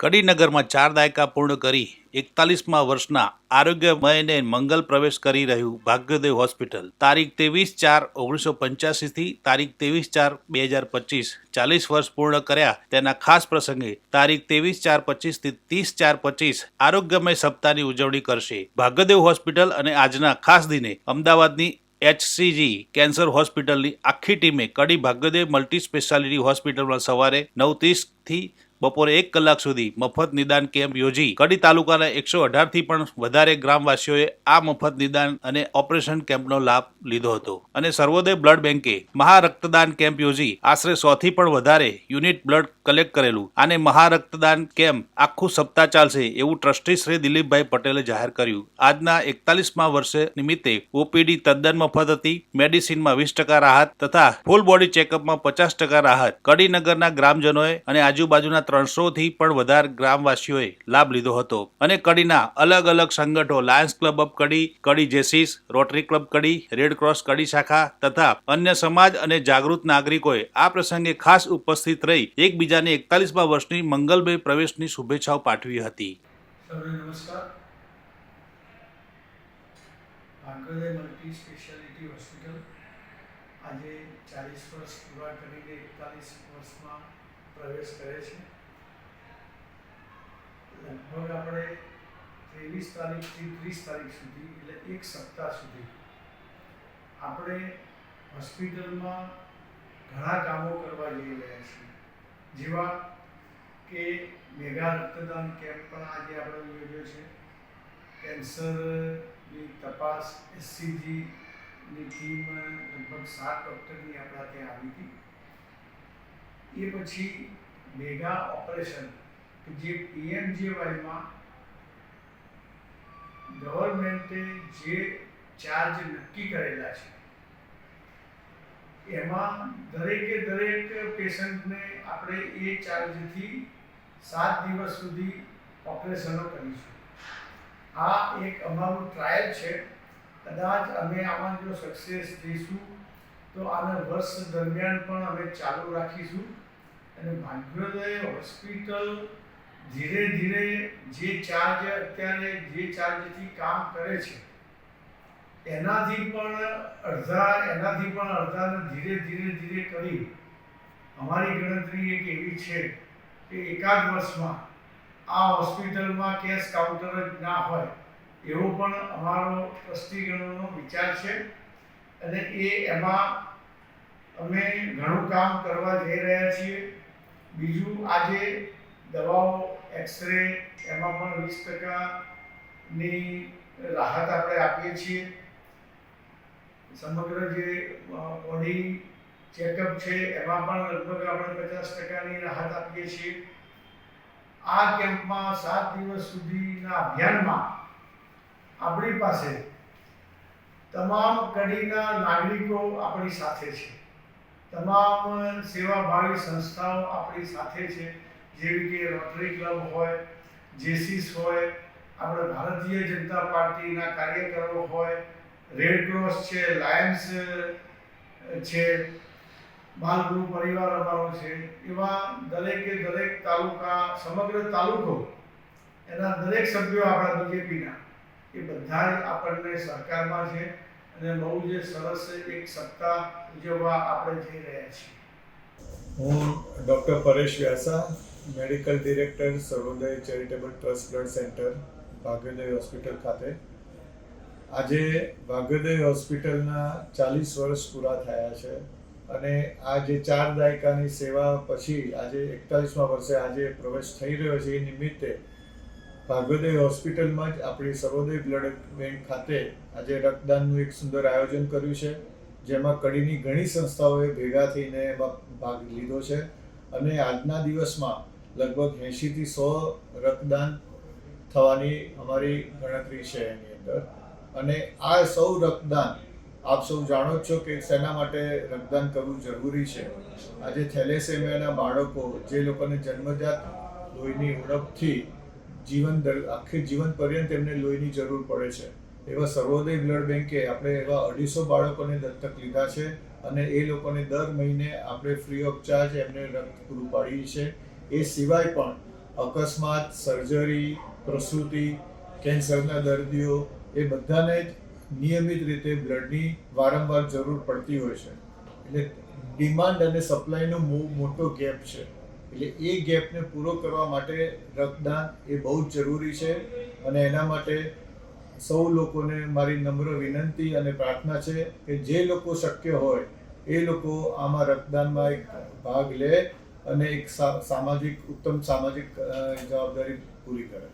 કડીનગરમાં ચાર દાયકા પૂર્ણ કરી એકતાલીસમાં વર્ષના આરોગ્યમયને મંગલ પ્રવેશ કરી રહ્યું ભાગ્યદેવ હોસ્પિટલ. તારીખ ત્રેવીસ ચાર ઓગણીસો પંચ્યાસીથી તારીખ ત્રેવીસ ચાર બે હજાર પચીસ. ચાલીસ વર્ષ પૂર્ણ કર્યા તેના ખાસ પ્રસંગે તારીખ ત્રેવીસ ચાર પચીસથી ત્રીસ ચાર પચીસ આરોગ્યમય સપ્તાહની ઉજવણી કરશે. ભાગ્યદેવ હોસ્પિટલ અને આજના ખાસ દિને અમદાવાદની એચસીજી કેન્સર હોસ્પિટલની આખી ટીમે કડી ભાગ્યદેવ મલ્ટી સ્પેશિયાલિટી હોસ્પિટલમાં સવારે નવ ત્રીસથી બપોરે એક કલાક સુધી મફત નિદાન કેમ્પ યોજી કડી તાલુકાના એકસો અઢારથી પણ વધારે ગ્રામવાસીઓએ આ મફત નિદાન અને ઓપરેશન કેમ્પનો લાભ લીધો હતો. અને સર્વોદય બ્લડ બેંકે મહા રક્તદાન કેમ્પ યોજી આશરે સો થી પણ વધારે યુનિટ બ્લડ કલેક્ટ કરેલું. અને મહારક્તદાન કેમ્પ આખું સપ્તાહ ચાલશે એવું ટ્રસ્ટી શ્રી દિલીપભાઈ પટેલે જાહેર કર્યું. આજના એકતાલીસમાં વર્ષે નિમિત્તે ઓપીડી તદ્દન મફત હતી. મેડિસિનમાં વીસ ટકા રાહત તથા ફૂલ બોડી ચેકઅપમાં પચાસ ટકા રાહત. કડીનગરના ગ્રામજનોએ અને આજુબાજુના ત્રણસો થી પણ વધારે ગ્રામવાસીઓએ લાભ લીધો હતો. અને કડીના અલગ અલગ સંગઠો, Lions club of Kadi Kadi Jaycees, rotary club Kadi, red cross Kadi શાખા તથા અન્ય સમાજ અને જાગૃત નાગરિકોએ આ પ્રસંગે ખાસ ઉપસ્થિત રહી એકબીજાને એકતાલીસમાં વર્ષની મંગલમય પ્રવેશની શુભેચ્છાઓ પાઠવી હતી. મલ્ટી સ્પેશિયાલિટી હોસ્પિટલ આજે ચાલીસ વર્ષ પૂરા કરીને એકતાલીસ વર્ષમાં પ્રવેશ કરે છે. લગભગ આપણે ત્રેવીસ તારીખથી ત્રીસ તારીખ સુધી, એટલે એક સપ્તાહ સુધી આપણે હોસ્પિટલમાં ઘણા કામો કરવા જઈ રહ્યા છીએ. જેવા કે મેગા રક્તદાન કેમ્પ પણ આજે આપણે યોજ્યો છે. કેન્સરની તપાસ, એસસીજીની ટીમ લગભગ સાત ડૉક્ટરની આપણા ત્યાં આવી હતી. એ પછી મેગા ઓપરેશન જે પીએમજીવાયમાં ગવર્મેન્ટે જે ચાર્જ નક્કી કરેલા છે, એમાં દરેકે દરેક પેશન્ટને આપણે એ ચાર્જથી સાત દિવસ સુધી ઓપરેશનો કરીશું. આ એક અમારું ટ્રાયલ છે. કદાચ અમે આમાં જો સક્સેસ જઈશું, તો આને વર્ષ દરમિયાન પણ અમે ચાલુ રાખીશું. અને ભાગ્યોદય હોસ્પિટલ ધીરે ધીરે જે ચાર્જ અત્યારે જે ચાર્જથી કામ કરે છે, એનાથી પણ અડધા, એનાથી પણ અડધાને ધીરે ધીરે ધીરે કરી, અમારી ગણતરી એક એવી છે કે એકાદ વર્ષમાં આ હોસ્પિટલમાં કેશ કાઉન્ટર જ ના હોય, એવો પણ અમારો ટ્રસ્ટીગણોનો વિચાર છે. અને એ એમાં અમે ઘણું કામ કરવા જઈ રહ્યા છીએ. બીજું આજે દવાઓ એક્સરે એમાં પણ વીસ ટકાની રાહત આપણે આપીએ છીએ. સમગ્ર જે બોડી ચેકઅપ છે, એમાં પણ લગભગ આપણે પચાસ ટકાની રાહત આપીએ છીએ. આ કેમ્પમાં સાત દિવસ સુધીના અભિયાનમાં આપણી પાસે તમામ કડીના નાગરિકો આપણી સાથે છે. તમામ સેવાભાવી સંસ્થાઓ આપણી સાથે છે. જેવી કે રોટરી ક્લબ હોય જેસીસ હોય, આપણે ભારતીય જનતા પાર્ટીના કાર્યકરો હોય રેડ ક્રોસ છે લાયન્સ છે, બાલગૃહ પરિવાર અમારો છે, એવા દરેકે દરેક તાલુકા, સમગ્ર તાલુકો, એના દરેક સભ્યો આપણા બીજેપીના એ બધા જ આપણને સરકારમાં છે અને બહુ જે સરસ એક સપ્તાહ ઉજવવા આપણે જઈ રહ્યા છીએ. હું doctor Paresh Vyasa medical director Sarvodaya charitable trust blood centre, Bhagyoday hospital ખાતે. આજે ભાગ્યોદય હોસ્પિટલના ચાલીસ વર્ષ પૂરા થયા છે અને આ જે ચાર દાયકાની સેવા પછી આજે એકતાલીસમા વર્ષે આજે પ્રવેશ થઈ રહ્યો છે એ નિમિત્તે ભાગ્યોદય હોસ્પિટલમાં જ આપણી સર્વોદય બ્લડ બેંક ખાતે આજે રક્તદાનનું એક સુંદર આયોજન કર્યું છે, જેમાં કડીની ઘણી સંસ્થાઓએ ભેગા થઈને એમાં ભાગ લીધો છે. અને આજના દિવસમાં લગભગ એંશીથી સો રક્તદાન થવાની અમારી ગણતરી છે એની અંદર. અને આ સૌ રક્તદાન, આપ સૌ જાણો છો કે શેના માટે રક્તદાન કરવું જરૂરી છે? આજે થેલેસેમિયાના બાળકો જે લોકોને જન્મજાત લોહીની ઉણપથી જીવન આખી જીવન પર્યંત એમને લોહીની જરૂર પડે છે. એવા સર્વોદય બ્લડ બેંકે આપણે એવા અઢીસો બાળકોને દત્તક લીધા છે અને એ લોકોને દર મહિને આપણે ફ્રી ઓફ ચાર્જ એમને રક્ત પૂરું પાડીએ છીએ. એ સિવાય પણ અકસ્માત સર્જરી પ્રસૂતિ, કેન્સરના દર્દીઓ, એ બધાને જ નિયમિત રીતે બ્લડની વારંવાર જરૂર પડતી હોય છે. એટલે ડિમાન્ડ અને સપ્લાયનો મોટો ગેપ છે. એટલે એ ગેપને પૂરો કરવા માટે રક્તદાન એ બહુ જ જરૂરી છે અને એના માટે સૌ લોકોને મારી નમ્ર વિનંતી અને પ્રાર્થના છે કે જે લોકો શક્ય હોય એ લોકો આમાં રક્તદાનમાં એક ભાગ લે અને એક સામાજિક ઉત્તમ સામાજિક જવાબદારી પૂરી કરે.